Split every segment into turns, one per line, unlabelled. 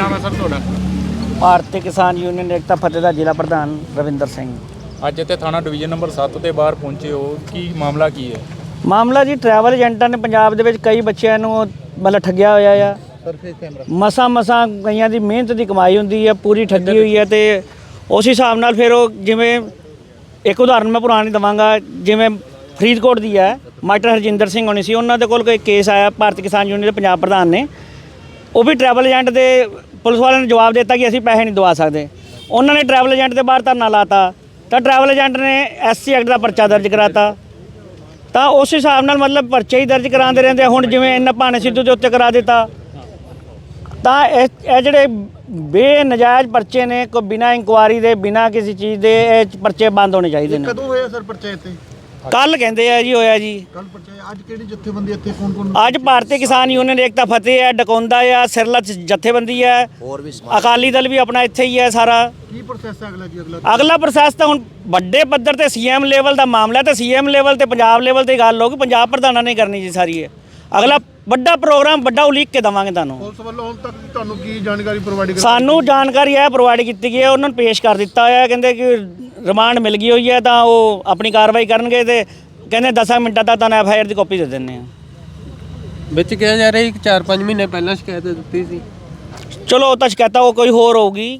ਨਾਮ ਹੈ ਸਰ ਤੁਹਾਡਾ?
ਭਾਰਤੀ ਕਿਸਾਨ ਯੂਨੀਅਨ ਏਕਤਾ ਫਤਿਹ ਦਾ ਜ਼ਿਲ੍ਹਾ ਪ੍ਰਧਾਨ ਰਵਿੰਦਰ ਸਿੰਘ।
ਅੱਜ ਇੱਥੇ ਥਾਣਾ ਡਿਵੀਜ਼ਨ ਨੰਬਰ 7 ਦੇ ਬਾਹਰ ਪਹੁੰਚੇ ਹੋ। ਕੀ ਮਾਮਲਾ ਕੀ ਹੈ?
ਮਾਮਲਾ ਜੀ ਟਰੈਵਲ ਏਜੰਟਾਂ ਨੇ ਪੰਜਾਬ ਦੇ ਵਿੱਚ ਕਈ ਬੱਚਿਆਂ ਨੂੰ ਮਤਲਬ ਠੱਗਿਆ ਹੋਇਆ ਆ। ਮਸਾ ਮਸਾ ਕਈਆਂ ਦੀ ਮਿਹਨਤ ਦੀ ਕਮਾਈ ਹੁੰਦੀ ਹੈ ਪੂਰੀ ਠੱਗੀ ਹੋਈ ਹੈ ਤੇ ਉਸ ਹਿਸਾਬ ਨਾਲ ਫਿਰ ਉਹ ਜਿਵੇਂ ਇੱਕ ਉਦਾਹਰਨ ਮੈਂ ਪੁਰਾਣੀ ਦਵਾਂਗਾ ਜਿਵੇਂ ਫਰੀਦਕੋਟ ਦੀ ਹੈ ਮਾਸਟਰ ਹਰਜਿੰਦਰ ਸਿੰਘ ਹੋਣੀ ਸੀ ਉਹਨਾਂ ਦੇ ਕੋਲ ਕੋਈ ਕੇਸ ਆਇਆ ਭਾਰਤੀ ਕਿਸਾਨ ਯੂਨੀਅਨ ਦੇ ਪੰਜਾਬ ਪ੍ਰਧਾਨ ਨੇ। ਉਹ ਵੀ ਟਰੈਵਲ ਏਜੰਟ ਦੇ ਪੁਲਿਸ ਵਾਲਿਆਂ ਨੇ ਜਵਾਬ ਦਿੱਤਾ ਕਿ ਅਸੀਂ ਪੈਸੇ ਨਹੀਂ ਦਵਾ ਸਕਦੇ। ਉਹਨਾਂ ਨੇ ਟਰੈਵਲ ਏਜੰਟ ਦੇ ਬਾਹਰ ਧਰਨਾ ਲਾਤਾ। ਤਾਂ ਟਰੈਵਲ ਏਜੰਟ ਨੇ ਐਸਸੀ ਐਕਟ ਦਾ ਪਰਚਾ ਦਰਜ ਕਰਾਤਾ। ਤਾਂ ਉਸ ਹਿਸਾਬ ਨਾਲ ਮਤਲਬ ਪਰਚੇ ਹੀ ਦਰਜ ਕਰਾਉਂਦੇ ਰਹਿੰਦੇ ਹੁਣ ਜਿਵੇਂ ਇਹਨਾਂ ਭਾਣੇ ਸਿੱਧੂ ਦੇ ਉੱਤੇ ਕਰਾ ਦਿੱਤਾ। ਤਾਂ ਇਹ ਇਹ ਜਿਹੜੇ ਬੇਨਜਾਇਜ਼ ਪਰਚੇ ਨੇ, ਕੋਈ ਬਿਨਾ ਇਨਕੁਆਰੀ ਦੇ, ਬਿਨਾ ਕਿਸੇ ਚੀਜ਼ ਦੇ, ਇਹ ਪਰਚੇ ਬੰਦ ਹੋਣੇ ਚਾਹੀਦੇ ਨੇ।
ਕਦੋਂ ਹੋਇਆ ਸਰ ਪਰਚਾ ਇੱਥੇ?
ਕੱਲ ਕਹਿੰਦੇ ਆ ਜੀ ਹੋਇਆ ਜੀ।
ਕੱਲ ਪਰਚਾ ਅੱਜ ਕਿਹੜੀ ਜਥੇਬੰਦੀ ਇੱਥੇ? ਕੌਣ ਕੌਣ
ਅੱਜ ਭਾਰਤੀ ਕਿਸਾਨ ਯੂਨੀਅਨ ਏਕਤਾ ਫਤਿਹ ਹੈ ਡਕੌਂਦਾ ਆ ਸਿਰਲਤ ਜਥੇਬੰਦੀ ਹੈ ਹੋਰ ਵੀ ਅਕਾਲੀ ਦਲ ਵੀ ਆਪਣਾ ਇੱਥੇ ਹੀ ਹੈ ਸਾਰਾ।
ਕੀ ਪ੍ਰੋਸੈਸ ਹੈ ਅਗਲਾ ਜੀ ਅਗਲਾ
ਅਗਲਾ ਪ੍ਰੋਸੈਸ ਤਾਂ ਹੁਣ ਵੱਡੇ ਪੱਧਰ ਤੇ ਸੀਐਮ ਲੈਵਲ ਦਾ ਮਾਮਲਾ ਹੈ ਤੇ ਸੀਐਮ ਲੈਵਲ ਤੇ ਪੰਜਾਬ ਲੈਵਲ ਤੇ ਗੱਲ ਹੋਊਗੀ ਪੰਜਾਬ ਪ੍ਰਧਾਨਾਂ ਨੇ ਕਰਨੀ ਜੀ ਸਾਰੀ ਇਹ। ਅਗਲਾ ਵੱਡਾ ਪ੍ਰੋਗਰਾਮ ਵੱਡਾ ਉਲੀਕ ਕੇ ਦਵਾਂਗੇ ਤੁਹਾਨੂੰ।
ਪੁਲਿਸ ਵੱਲੋਂ ਹੁਣ ਤੱਕ ਤੁਹਾਨੂੰ ਕੀ ਜਾਣਕਾਰੀ ਪ੍ਰੋਵਾਈਡ ਕੀਤੀ?
ਸਾਨੂੰ ਜਾਣਕਾਰੀ ਇਹ ਪ੍ਰੋਵਾਈਡ ਕੀਤੀ ਗਈ ਹੈ ਉਹਨਾਂ ਨੂੰ ਪੇਸ਼ ਕਰ ਦਿੱਤਾ ਹੋਇਆ ਹੈ ਕਹਿੰਦੇ ਕਿ ਰਿਮਾਂਡ ਮਿਲ ਗਈ ਹੋਈ ਹੈ ਤਾਂ ਉਹ ਆਪਣੀ ਕਾਰਵਾਈ ਕਰਨਗੇ ਤੇ ਕਹਿੰਦੇ 10 ਮਿੰਟਾਂ ਤੱਕ ਤੁਹਾਨੂੰ ਐਫਆਈਆਰ ਦੀ ਕਾਪੀ ਦੇ ਦਿੰਦੇ ਆ
ਵਿੱਚ ਕਿਹਾ ਜਾ ਰਿਹਾ ਕਿ 4-5 ਮਹੀਨੇ ਪਹਿਲਾਂ ਸ਼ਿਕਾਇਤ ਦਿੱਤੀ ਸੀ।
ਚਲੋ ਉਹ ਤਾਂ ਸ਼ਿਕਾਇਤਾਂ ਉਹ ਕੋਈ ਹੋਰ ਹੋਊਗੀ।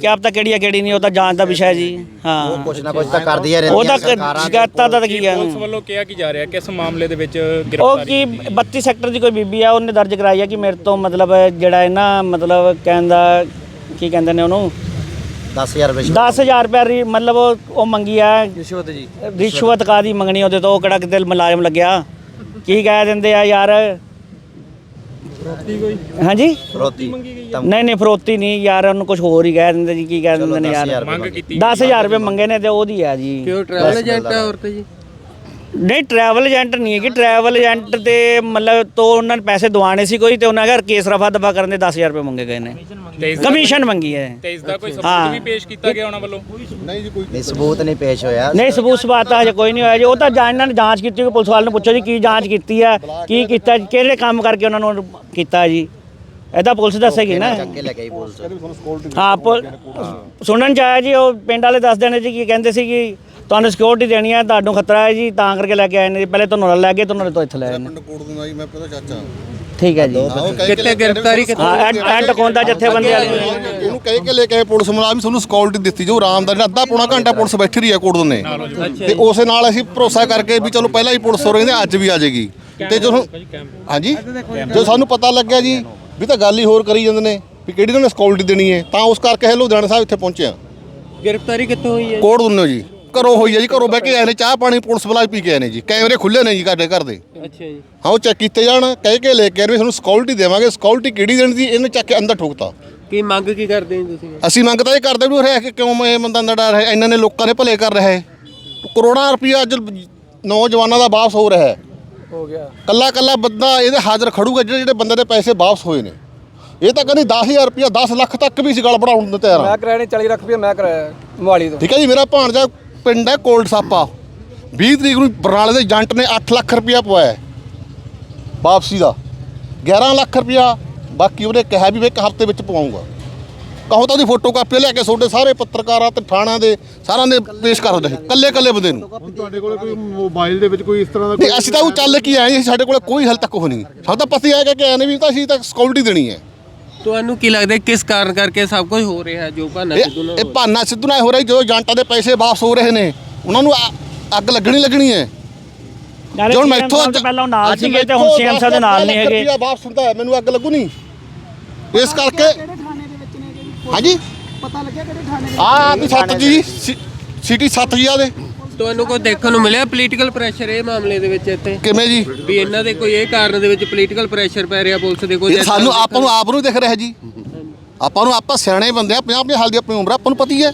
ਕਿ ਆਪ ਤਾਂ ਕਿਹੜੀ ਹੈ ਕਿਹੜੀ ਨਹੀਂ ਉਹ ਤਾਂ ਜਾਂਚ ਦਾ ਵਿਸ਼ਾ ਹੈ ਜੀ। ਹਾਂ।
ਕੁਛ ਨਾ ਕੁਛ ਤਾਂ ਕਰਦੀਆਂ
ਉਹ
ਰਹਿੰਦੀਆਂ
ਤਾਂ
ਸਰਕਾਰਾਂ
ਸ਼ਿਕਾਇਤਾਂ ਦਾ ਤਾਂ ਕੀ ਹੈ
ਪੁਲਿਸ ਵੱਲੋਂ ਕਿਹਾ ਕੀ ਜਾ ਰਿਹਾ ਕਿਸ ਮਾਮਲੇ ਦੇ ਵਿੱਚ
ਉਹ
ਗ੍ਰਿਫਤਾਰੀ
ਕੀ 32 ਸੈਕਟਰ ਦੀ ਕੋਈ ਬੀਬੀ ਆ ਉਹਨੇ ਦਰਜ ਕਰਾਈ ਆ ਕਿ ਮੇਰੇ ਤੋਂ ਮਤਲਬ ਜਿਹੜਾ ਹੈ ਨਾ ਮਤਲਬ ਕਹਿੰਦਾ ਕੀ ਕਹਿੰਦੇ ਨੇ ਉਹਨੂੰ
10000 ਰੁਪਏ
10000 ਰੁਪਏ ਰੀ- ਮਤਲਬ ਉਹ ਉਹ ਮੰਗੀ ਆ। ਰਿਸ਼ਵਤ ਜੀ। ਰਿਸ਼ਵਤ ਕਾਦੀ ਮੰਗਣੀ ਉਹਦੇ ਤੋਂ ਉਹ ਕਿਹੜਾ ਕਿਤੇ ਮੁਲਾਜ਼ਮ ਲੱਗਿਆ? ਕੀ ਕਹਿ ਦਿੰਦੇ ਆ ਯਾਰ? ਹਾਂਜੀ?
ਫਰੋਤੀ।
ਨਹੀਂ ਨਹੀਂ ਫਰੋਤੀ ਨਹੀਂ। ਯਾਰ ਉਹਨੂੰ ਕੁਝ ਹੋਰ ਹੀ ਕਹਿ ਦਿੰਦੇ ਜੀ ਕੀ ਕਹਿ ਦਿੰਦੇ ਨੇ ਯਾਰ।
ਮੰਗ। ਕੀਤੀ।
10000 ਰੁਪਏ ਮੰਗੇ ਨੇ ਤੇ ਉਹਦੀ ਆ ਜੀ।
ਟਰੈਵਲ ਏਜੰਟ ਹੈ ਔਰਤ ਜੀ?
ਨਹੀਂ ਟਰੈਵਲ ਏਜੰਟ ਨਹੀਂ ਹੈ ਕਿ ਟਰੈਵਲ ਏਜੰਟ ਤੇ ਮਤਲਬ ਤੋਂ ਉਹਨਾਂ ਨੇ ਪੈਸੇ ਦਵਾਣੇ ਸੀ ਕੋਈ ਤੇ ਉਹਨਾਂ ਘਰ ਕੇਸ ਰਫਾ ਦਫਾ ਕਰਨ ਦੇ 10000 ਰੁਪਏ ਮੰਗੇ ਗਏ ਨੇ।
ਤੇ ਇਸ ਦਾ
ਕਮਿਸ਼ਨ ਮੰਗੀ ਹੈ।
ਤੇ ਇਸ ਦਾ ਕੋਈ
ਹਾਂ।
ਸਬੂਤ ਵੀ ਪੇਸ਼ ਕੀਤਾ ਗਿਆ ਉਹਨਾਂ ਵੱਲੋਂ?
ਨਹੀਂ ਸਬੂਤ ਨਹੀਂ ਪੇਸ਼ ਹੋਇਆ।
ਨਹੀਂ ਸਬੂਤ ਸਬਾਤ ਤਾਂ ਹਜੇ ਕੋਈ ਨਹੀਂ ਹੋਇਆ ਜੀ। ਉਹ ਤਾਂ ਜਾਂ ਇਹਨਾਂ ਨੇ ਜਾਂਚ ਕੀਤੀ ਹੋਈ ਪੁਲਿਸ ਵਾਲੇ ਨੂੰ ਪੁੱਛੋ ਜੀ ਕੀ ਜਾਂਚ ਕੀਤੀ ਹੈ ਕੀ ਕੀਤਾ ਕਿਹੜੇ ਕੰਮ ਕਰਕੇ ਉਹਨਾਂ ਨੂੰ ਕੀਤਾ ਜੀ। ਇਹਦਾ ਪੁਲਿਸ ਦੱਸੇਗੀ ਨਾ।
ਚੱਕ ਕੇ ਲੈ ਗਈ ਪੁਲਿਸ?
ਹਾਂ ਪੁਲ- ਸੁਣਨ ਚ ਆਇਆ ਜੀ ਉਹ ਪਿੰਡ ਵਾਲੇ ਦੱਸਦੇ ਨੇ ਜੀ ਕੀ ਕਹਿੰਦੇ ਸੀ ਕਿ ਤੁਹਾਨੂੰ ਸਿਕਿਉਰਿਟੀ ਦੇਣੀ ਹੈ ਤੁਹਾਨੂੰ ਖਤਰਾ ਹੈ ਜੀ ਤਾਂ ਕਰਕੇ ਲੈ ਕੇ ਆਏ ਨੇ ਜੀ। ਪਹਿਲੇ ਤੁਹਾਨੂੰ ਨਾਲ ਲੈ ਗਏ ਤੁਹਾਨੂੰ ਤੋਂ ਇੱਥੇ ਲੈ ਆਏ ਨੇ।
ਕੋੜ ਦੂੰਗਾ ਜੀ ਮੈਂ ਪਹਿਲਾਂ ਚਾਚਾ।
ਠੀਕ ਹੈ ਜੀ।
ਕਿੱਥੇ ਗ੍ਰਿਫਤਾਰੀ ਕਿੱਥੇ
ਹਾਂ ਐਡ ਕੋਂਦਾ ਜਥੇਬੰਦੀ ਵਾਲੀ।
ਉਹਨੂੰ ਕਹਿ ਕੇ ਲੈ ਕੇ ਆਏ ਪੁਲਿਸ ਮੁਲਾਜ਼ਮ ਤੁਹਾਨੂੰ ਸਕਿਉਰਿਟੀ ਦਿੱਤੀ ਜੋ ਆਰਾਮਦਾਰੀ ਨਾਲ। ਅੱਧਾ ਪੌਣਾ ਘੰਟਾ ਪੁਲਿਸ ਬੈਠੀ ਰਹੀ ਹੈ ਕੋੜ ਦੋਨੇ ਤੇ ਉਸੇ ਨਾਲ ਅਸੀਂ ਭਰੋਸਾ ਕਰਕੇ ਵੀ ਚਲੋ ਪਹਿਲਾਂ ਹੀ ਪੁਲਿਸ ਹੋ ਰਹੀ ਨੇ ਅੱਜ ਵੀ ਆ ਜਾਏਗੀ। ਤੇ ਜੋ ਹਾਂਜੀ? ਜੋ ਸਾਨੂੰ ਪਤਾ ਲੱਗਿਆ ਜੀ ਵੀ ਤਾਂ ਗੱਲ ਹੀ ਹੋਰ ਕਰੀ ਜਾਂਦੇ ਨੇ ਵੀ ਕਿਹੜੀ ਉਹਨਾਂ ਨੇ ਸਕਿਉਰਿਟੀ ਦੇਣੀ ਹੈ। ਤਾਂ ਉਸ ਕਰਕੇ ਲੁਧਿਆਣਾ ਸਾਹਿਬ ਇੱਥੇ ਪਹੁੰਚੇ ਆ
ਗ੍ਰਿਫਤਾਰੀ ਕਿੱਥੋਂ ਹੋਈ ਹੈ
ਕੋੜ ਦੁੰਨੋ ਜੀ। ਘਰੋਂ ਹੋਈ ਹੈ ਜੀ ਘਰੋਂ ਬਹਿ ਕੇ ਆਏ ਨੇ ਚਾਹ ਪਾਣੀ ਪੁਲਿਸ ਵਾਲਾ ਪੀ ਕੇ ਆਏ ਨੇ ਜੀ। ਕੈਮਰੇ ਖੁੱਲੇ ਨੇ ਜੀ ਸਾਡੇ ਘਰ ਦੇ।
ਅੱਛਾ ਜੀ।
ਹਾਂ ਉਹ ਚੈੱਕ ਕੀਤੇ ਜਾਣ ਕਹਿ ਕੇ ਲੈ ਕੇ ਆਏ ਨੇ ਵੀ ਤੁਹਾਨੂੰ ਸਕਿਉਰਿਟੀ ਦੇਵਾਂਗੇ। ਸਕਿਉਰਿਟੀ ਕਿਹੜੀ ਦੇਣੀ ਸੀ ਇਹਨੇ ਚੱਕ ਕੇ ਅੰਦਰ ਠੋਕਤਾ।
ਕੀ ਮੰਗ ਕੀ ਕਰਦੇ ਹੋ ਤੁਸੀਂ?
ਅਸੀਂ ਮੰਗ ਤਾਂ ਇਹ ਕਰਦੇ ਵੀ ਰਹਿ ਕੇ ਕਿਉਂ ਇਹ ਬੰਦਾ ਅੰਦਰ ਡਰ ਹੈ ਇਹਨਾਂ ਨੇ ਲੋਕਾਂ ਦੇ ਭਲੇ ਕਰ ਰਿਹਾ ਹੈ ਕਰੋੜਾਂ ਰੁਪਇਆ ਅੱਜ ਨੌਜਵਾਨਾਂ ਦਾ ਵਾਪਸ ਹੋ ਰਿਹਾ ਹੈ।
ਹੋ ਗਿਆ।
ਕੱਲਾ ਕੱਲਾ ਬੰਦਾ ਇਹਦੇ ਹਾਜ਼ਰ ਖੜੂਗਾ ਜਿਹੜੇ ਜਿਹੜੇ ਬੰਦੇ ਦੇ ਪੈਸੇ ਵਾਪਸ ਹੋਏ ਨੇ। ਇਹ ਤਾਂ ਕਹਿੰਦੀ 10000 ਰੁਪਇਆ 10 ਲੱਖ ਤੱਕ ਵੀ ਸੀ ਗੱਲ ਬਣਾਉਣ ਨੂੰ ਤਿਆਰ ਆ।
ਕਰਾਣੇ 40 ਲੱਖ ਰੁਪਏ ਮੈਂ ਕਰਾਇਆ ਮੋਹਾਲੀ ਤੋਂ।
ਠੀਕ ਹੈ ਜੀ ਮੇਰਾ ਭਾਣਜਾ ਪਿੰਡ ਹੈ ਕੋਲਡ ਸਾਪਾ। 20 ਤਰੀਕ ਨੂੰ ਬਰਨਾਲੇ ਦੇ ਏਜੰਟ ਨੇ 8 ਲੱਖ ਰੁਪਇਆ ਪਵਾਇਆ। ਵਾਪਸੀ ਦਾ। 11 ਲੱਖ ਰੁਪਇਆ। ਬਾਕੀ ਉਹਨੇ ਕਿਹਾ ਵੀ ਮੈਂ ਇੱਕ ਹਫ਼ਤੇ ਵਿੱਚ ਪਵਾਉਂਗਾ। ਕਹੋ ਤਾਂ ਉਹਦੀ ਫੋਟੋ ਕਾਪੀ ਲੈ ਕੇ ਤੁਹਾਡੇ ਸਾਰੇ ਪੱਤਰਕਾਰਾਂ ਤੇ ਥਾਣਿਆਂ ਦੇ ਸਾਰਿਆਂ ਦੇ ਪੇਸ਼ ਕਰ ਦਿੰਦੇ ਕੱਲੇ ਕੱਲੇ ਬੰਦੇ ਨੂੰ।
ਹੁਣ ਤੁਹਾਡੇ ਕੋਲ ਕੋਈ ਮੋਬਾਈਲ ਦੇ ਵਿੱਚ ਕੋਈ ਇਸ ਤਰ੍ਹਾਂ ਦਾ
ਨਹੀਂ ਅਸੀਂ ਤਾਂ ਉਹ ਚੱਲ ਕੇ ਆਏ ਸੀ ਸਾਡੇ ਕੋਲ ਕੋਈ ਹਲ ਤੱਕ ਉਹ ਨਹੀਂ। ਸਾਨੂੰ ਤਾਂ ਪਤਾ ਹੀ ਆਏਗਾ ਕਿ ਐ ਨਹੀਂ ਵੀ ਤਾਂ ਅਸੀਂ ਤਾਂ ਸਕਿਉਰਿਟੀ ਦੇਣੀ ਹੈ।
ਤੁਹਾਨੂੰ ਕੀ ਲੱਗਦਾ ਕਿਸ ਕਾਰਨ ਕਰਕੇ ਸਭ ਕੁਝ ਹੋ ਰਿਹਾ ਜੋ ਭਾਨਾ ਸਿੱਧੂ ਨਾਲ
ਇਹ
ਹੋ ਰਿਹਾ?
ਭਾਨਾ ਸਿੱਧੂ ਨਾਲ ਹੋ ਰਹੀ ਜਦੋਂ ਏਜੰਟਾਂ ਦੇ ਪੈਸੇ ਵਾਪਸ ਹੋ ਰਹੇ ਨੇ ਉਹਨਾਂ ਨੂੰ ਅ- ਅੱਗ ਲੱਗਣੀ ਲੱਗਣੀ ਹੈ।
ਨਾਲੇ
ਮੈਥੋਂ
ਸਾਹਿਬ ਤਾਂ ਪਹਿਲਾਂ ਉਹ ਨਾਲ
ਅੱਜ
ਸੀਗੇ ਤੇ ਹੁਣ
ਮੈਥੋਂ
ਸੀਐਮ ਸਾਹਿਬ ਦੇ ਨਾਲ ਨਹੀਂ ਹੈਗੇ।
ਰੁਪਇਆ ਵਾਪਸ ਹੁੰਦਾ ਹੈ, ਮੈਨੂੰ ਅੱਗ ਲੱਗੂ ਨਹੀਂ ਇਸ ਕਰਕੇ ਹਾਂਜੀ?
ਪਤਾ ਲੱਗਿਆ ਕਿਹੜੇ ਥਾਣੇ
ਆ ਵੀ ਸੱਤ ਜੀ ਸੀ- ਸਿਟੀ ਸੱਤ ਜੀ ਆ ਦੇ
ਤੁਹਾਨੂੰ ਕੋਈ ਦੇਖਣ ਨੂੰ ਮਿਲਿਆ? ਪੋਲੀਟੀਕਲ ਪ੍ਰੈਸ਼ਰ ਇਹ ਮਾਮਲੇ ਦੇ ਵਿੱਚ ਇੱਥੇ।
ਕਿਵੇਂ ਜੀ?
ਵੀ ਇਹਨਾਂ ਦੇ ਕੋਈ ਇਹ ਕਾਰਨ ਦੇ ਵਿੱਚ ਪੋਲੀਟੀਕਲ ਪ੍ਰੈਸ਼ਰ ਪੈ ਰਿਹਾ ਪੁਲਿਸ ਦੇ ਕੋਈ
ਇਹ ਸਾਨੂੰ ਆਪਾਂ ਨੂੰ ਆਪ ਨੂੰ ਦਿਖ ਰਿਹਾ ਜੀ। ਆਪਾਂ ਨੂੰ ਆਪਾਂ ਸਿਆਣੇ ਬੰਦੇ ਆ 50 50 ਸਾਲ ਦੀ ਆਪਣੀ ਉਮਰ ਆ, ਆਪਾਂ ਨੂੰ ਪਤਾ ਹੀ। ਹੈ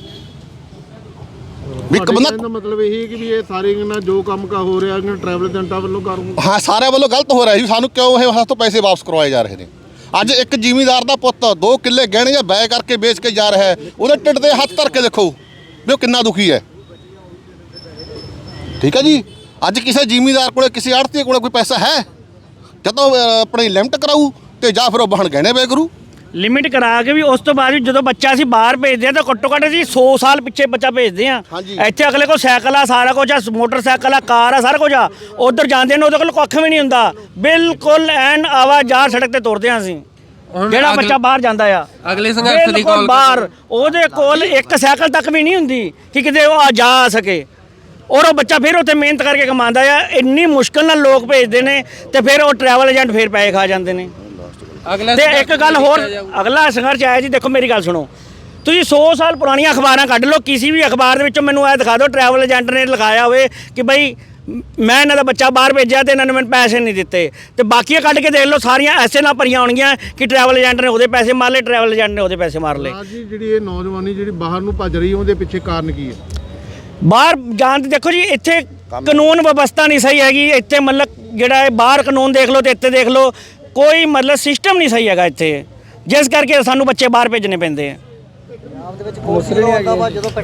ਵੀ ਇੱਕ ਬੰਦਾ
ਦਾ ਮਤਲਬ ਇਹ ਹੈ ਕਿ ਵੀ ਇਹ ਸਾਰੇ ਇਹਨਾਂ ਜੋ ਕੰਮ ਕਾ ਹੋ ਰਿਹਾ ਇਹਨਾਂ ਟਰੈਵਲ ਏਜੰਟਾਂ ਵੱਲੋਂ ਕਰੂੰ
ਹਾਂ ਸਾਰਿਆਂ ਵੱਲੋਂ ਗਲਤ ਹੋ ਰਿਹਾ ਜੀ। ਸਾਨੂੰ ਕਿਉਂ ਇਹ ਹੱਥ ਤੋਂ ਪੈਸੇ ਵਾਪਸ ਕਰਵਾਏ ਜਾ ਰਹੇ ਨੇ? ਅੱਜ ਇੱਕ ਜ਼ਿਮੀਂਦਾਰ ਦਾ ਪੁੱਤ 2 ਕਿੱਲੇ ਗਹਿਣੇ ਜਾਂ ਬੈ ਕਰਕੇ ਵੇਚ ਕੇ ਜਾ ਰਿਹਾ ਹੈ। ਉਹਦੇ ਢਿੱਡ ਤੇ ਹੱਥ ਧਰ ਕੇ ਦੇਖੋ ਵੀ ਉਹ ਕਿੰਨਾ ਦੁਖੀ ਹੈ। ਠੀਕ ਹੈ ਜੀ? ਅੱਜ ਕਿਸੇ ਜ਼ਿਮੀਂਦਾਰ ਕੋਲੇ ਕਿਸੇ ਆੜਤੀ ਕੋਲੇ ਕੋਈ ਪੈਸਾ ਹੈ? ਜਦੋਂ ਆਪਣੀ ਲਿਮਟ ਕਰਾਊ ਤੇ ਜਾਂ ਫਿਰ ਉਹ ਬਹਣ ਗਹਿਣੇ ਵੇ ਕਰੂ?
ਲਿਮਿਟ ਕਰਾ ਕੇ ਵੀ ਉਸ ਤੋਂ ਬਾਅਦ ਵੀ ਜਦੋਂ ਬੱਚਾ ਅਸੀਂ ਬਾਹਰ ਭੇਜਦੇ ਆ ਤਾਂ ਘੱਟੋ ਘੱਟ ਅਸੀਂ 100 ਸਾਲ ਪਿੱਛੇ ਬੱਚਾ ਭੇਜਦੇ ਆ। ਇੱਥੇ ਅਗਲੇ ਕੋਲ ਸਾਈਕਲ ਆ ਸਾਰਾ ਕੁਝ ਆ ਮੋਟਰਸਾਈਕਲ ਆ ਕਾਰ ਆ ਸਾਰਾ ਕੁਝ ਆ। ਉਧਰ ਜਾਂਦੇ ਨੇ ਉਹਦੇ ਕੋਲ ਕੱਖ ਵੀ ਨਹੀਂ ਹੁੰਦਾ। ਬਿਲਕੁਲ ਐਨ ਆਵਾਜ਼ਾਰ ਸੜਕ ਤੇ ਤੁਰਦੇ ਆ ਅਸੀਂ। ਜਿਹੜਾ ਬੱਚਾ ਬਾਹਰ ਜਾਂਦਾ ਆ।
ਅਗਲੇ ਸੰਘਰਸ਼ ਦੀ ਕਾਲ
ਬਾਹਰ। ਉਹਦੇ ਕੋਲ ਇੱਕ ਸਾਈਕਲ ਤੱਕ ਵੀ ਨਹੀਂ ਹੁੰਦੀ ਕਿ ਕਿਤੇ ਉਹ ਆ ਜਾ ਸਕੇ। ਔਰ ਉਹ ਬੱਚਾ ਫਿਰ ਉੱਥੇ ਮਿਹਨਤ ਕਰਕੇ ਕਮਾਉਂਦਾ ਆ ਇੰਨੀ ਮੁਸ਼ਕਲ ਨਾਲ ਲੋਕ ਭੇਜਦੇ ਨੇ ਤੇ ਫਿਰ ਉਹ ਟਰੈਵਲ ਏਜੰਟ ਫਿਰ ਪੈਸੇ ਖਾ ਜਾਂਦੇ ਨੇ।
ਅਗਲਾ
ਤੇ ਇੱਕ ਗੱਲ ਹੋਰ। ਅਗਲਾ ਸੰਘਰਸ਼ ਆਇਆ ਜੀ ਦੇਖੋ ਮੇਰੀ ਗੱਲ ਸੁਣੋ। ਤੁਸੀਂ 100 ਸਾਲ ਪੁਰਾਣੀਆਂ ਅਖਬਾਰਾਂ ਕੱਢ ਲਓ ਕਿਸੇ ਵੀ ਅਖਬਾਰ ਦੇ ਵਿੱਚੋਂ ਮੈਨੂੰ ਇਹ ਦਿਖਾ ਦਿਓ ਟਰੈਵਲ ਏਜੰਟ ਨੇ ਲਿਖਾਇਆ ਹੋਵੇ ਕਿ ਬਈ ਮ- ਇਹਨਾਂ ਦਾ ਬੱਚਾ ਬਾਹਰ ਭੇਜਿਆ ਤੇ ਇਹਨਾਂ ਨੇ ਮੈਨੂੰ ਪੈਸੇ ਨਹੀਂ ਦਿੱਤੇ। ਤੇ ਬਾਕੀਆਂ ਕੱਢ ਕੇ ਦੇਖ ਲਓ ਸਾਰੀਆਂ ਐਸੇ ਨਾਲ ਭਰੀਆਂ ਹੋਣਗੀਆਂ ਕਿ ਟਰੈਵਲ ਏਜੰਟ ਨੇ ਉਹਦੇ ਪੈਸੇ ਮਾਰ ਲਏ ਟਰੈਵਲ ਏਜੰਟ ਨੇ ਉਹਦੇ ਪੈਸੇ ਮਾਰ ਲਏ।
ਜੀ ਜਿਹੜੀ ਇਹ ਨੌਜਵਾਨੀ ਜਿਹੜੀ ਬਾਹਰ ਨੂੰ ਭੱਜ ਰਹੀ ਉਹਦੇ ਪਿੱਛੇ ਕਾਰਨ ਕੀ ਹੈ?
ਬਾਹਰ ਜਾਣ ਦੀ ਦੇਖੋ ਜੀ ਇੱਥੇ ਕਾਨੂੰਨ ਵਿਵਸਥਾ ਨਹੀਂ ਸਹੀ ਹੈਗੀ। ਇੱਥੇ ਮਤਲਬ ਜਿਹੜਾ ਹੈ ਬਾਹਰ ਕਾਨੂੰਨ ਦੇਖ ਲਓ ਤੇ ਇੱਥੇ ਦੇਖ ਲਓ ਕੋਈ ਮਤਲਬ ਸਿਸਟਮ ਨਹੀਂ ਸਹੀ ਹੈਗਾ ਇੱਥੇ। ਜਿਸ ਕਰਕੇ ਸਾਨੂੰ ਬੱਚੇ ਬਾਹਰ ਭੇਜਣੇ ਪੈਂਦੇ ਆ।